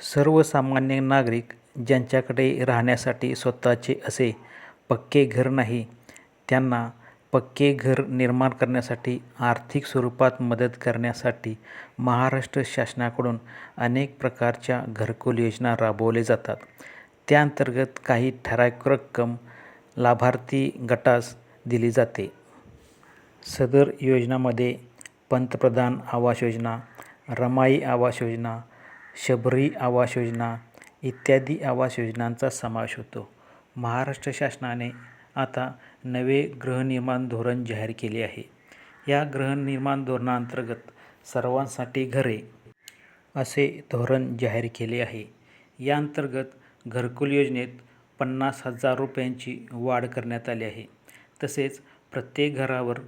सर्वसामान्य नागरिक ज्यांच्याकडे राहण्यासाठी स्वतःचे असे पक्के घर नाही त्यांना पक्के घर निर्माण करण्यासाठी आर्थिक स्वरूपात मदत करण्यासाठी महाराष्ट्र शासनाकडून अनेक प्रकारच्या घरकुल योजना राबवले जातात. त्या अंतर्गत काही ठराविक रक्कम लाभार्थी गटास दिली जाते. सदर योजनामध्ये पंतप्रधान आवास योजना रमाई आवास योजना शबरी आवास योजना इत्यादी आवास योजनांचा समावेश होतो. महाराष्ट्र शासनाने आता नवे गृहनिर्माण धोरण जाहीर केले आहे. या गृहनिर्माण धोरणाअंतर्गत सर्वांसाठी घरे असे धोरण जाहीर केले आहे. या अंतर्गत घरकुल योजनेत पन्नास हजार रुपयांची वाढ करण्यात आली आहे. तसेच प्रत्येक घरावर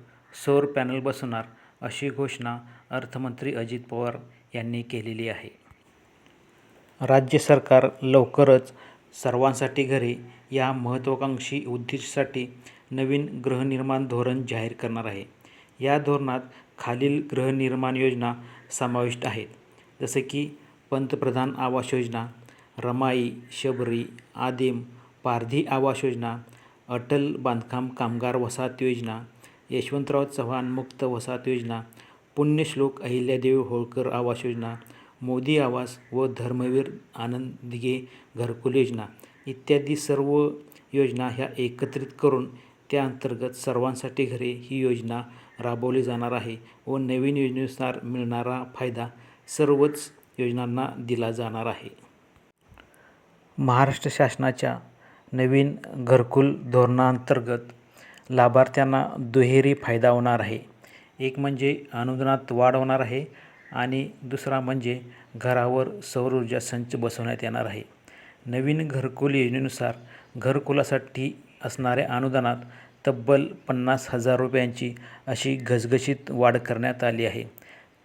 सौर पॅनल बसवणार अशी घोषणा अर्थमंत्री अजित पवार यांनी केलेली आहे. राज्य सरकार लवकरच सर्वांसाठी घरे या महत्त्वाकांक्षी उद्दिष्टासाठी नवीन गृहनिर्माण धोरण जाहीर करणार आहे. या धोरणात खालील गृहनिर्माण योजना समाविष्ट आहेत. जसे की पंतप्रधान आवास योजना रमाई शबरी आदिम पारधी आवास योजना अटल बांधकाम कामगार वसाहत योजना यशवंतराव चव्हाण मुक्त वसाहत योजना पुण्यश्लोक अहिल्यादेवी होळकर आवास योजना मोदी आवास व धर्मवीर आनंद दिघे घरकुल योजना इत्यादी सर्व योजना ह्या एकत्रित करून त्या अंतर्गत सर्वांसाठी घरे ही योजना राबवली जाणार आहे व नवीन योजनेनुसार मिळणारा फायदा सर्वच योजनांना दिला जाणार आहे. महाराष्ट्र शासनाच्या नवीन घरकुल धोरणाअंतर्गत लाभार्थ्यांना दुहेरी फायदा होणार आहे. एक म्हणजे अनुदानात वाढ होणार आहे. आणि दुसरा म्हणजे घरावर सौरऊर्जा संच बसवण्यात येणार आहे. नवीन घरकुल योजनेनुसार घरकुलासाठी असणाऱ्या अनुदानात तब्बल पन्नास हजार रुपयांची अशी घसघशीत वाढ करण्यात आली आहे.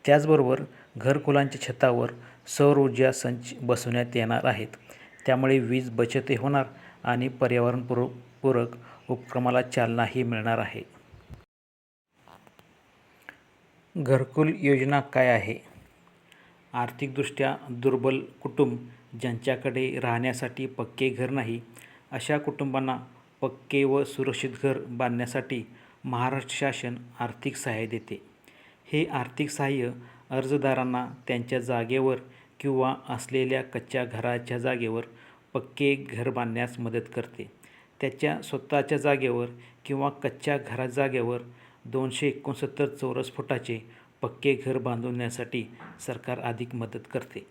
त्याचबरोबर घरकुलांच्या छतावर सौर ऊर्जा संच बसवण्यात येणार आहेत. त्यामुळे वीज बचतही होणार आणि पर्यावरणपूरक पूरक उपक्रमाला चालनाही मिळणार आहे. घरकुल योजना काय आहे? आर्थिकदृष्ट्या दुर्बल कुटुंब ज्यांच्याकडे राहण्यासाठी पक्के घर नाही अशा कुटुंबांना पक्के व सुरक्षित घर बांधण्यासाठी महाराष्ट्र शासन आर्थिक सहाय्य देते. हे आर्थिक सहाय्य अर्जदारांना त्यांच्या जागेवर किंवा असलेल्या कच्च्या घराच्या जागेवर पक्के घर बांधण्यास मदत करते. त्याच्या स्वतःच्या जागेवर किंवा कच्च्या घरा जागेवर दोनशे एकोणसत्तर चौरस फुटाचे पक्के घर बांधण्यासाठी सरकार अधिक मदत करते.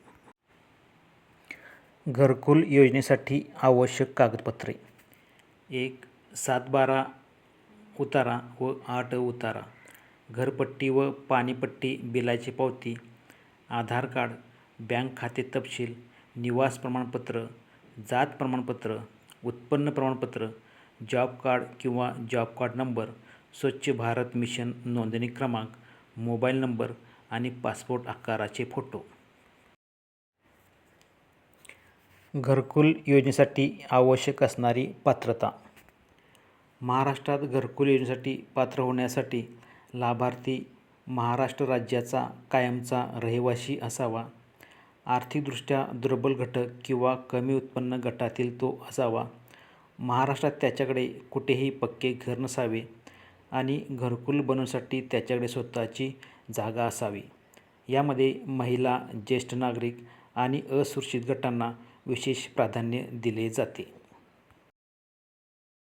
घरकुल योजनेसाठी आवश्यक कागदपत्रे. एक सातबारा उतारा व आठ उतारा. घरपट्टी व पाणीपट्टी बिलाची पावती. आधार कार्ड बँक खाते तपशील निवास प्रमाणपत्र जात प्रमाणपत्र उत्पन्न प्रमाणपत्र जॉब कार्ड किंवा job card number Swachh Bharat mission नोंदणी क्रमांक मोबाईल नंबर आणि पासपोर्ट आकाराचे फोटो. घरकुल योजनेसाठी आवश्यक असणारी पात्रता. महाराष्ट्रात घरकुल योजनेसाठी पात्र होण्यासाठी लाभार्थी महाराष्ट्र राज्याचा कायमचा रहिवासी असावा. आर्थिकदृष्ट्या दुर्बल घटक किंवा कमी उत्पन्न गटातील तो असावा. महाराष्ट्रात त्याच्याकडे कुठेही पक्के घर नसावे. आणि घरकुल बनवण्यासाठी त्याच्याकडे स्वतःची जागा असावी. यामध्ये महिला ज्येष्ठ नागरिक आणि असुरक्षित गटांना विशेष प्राधान्य दिले जाते.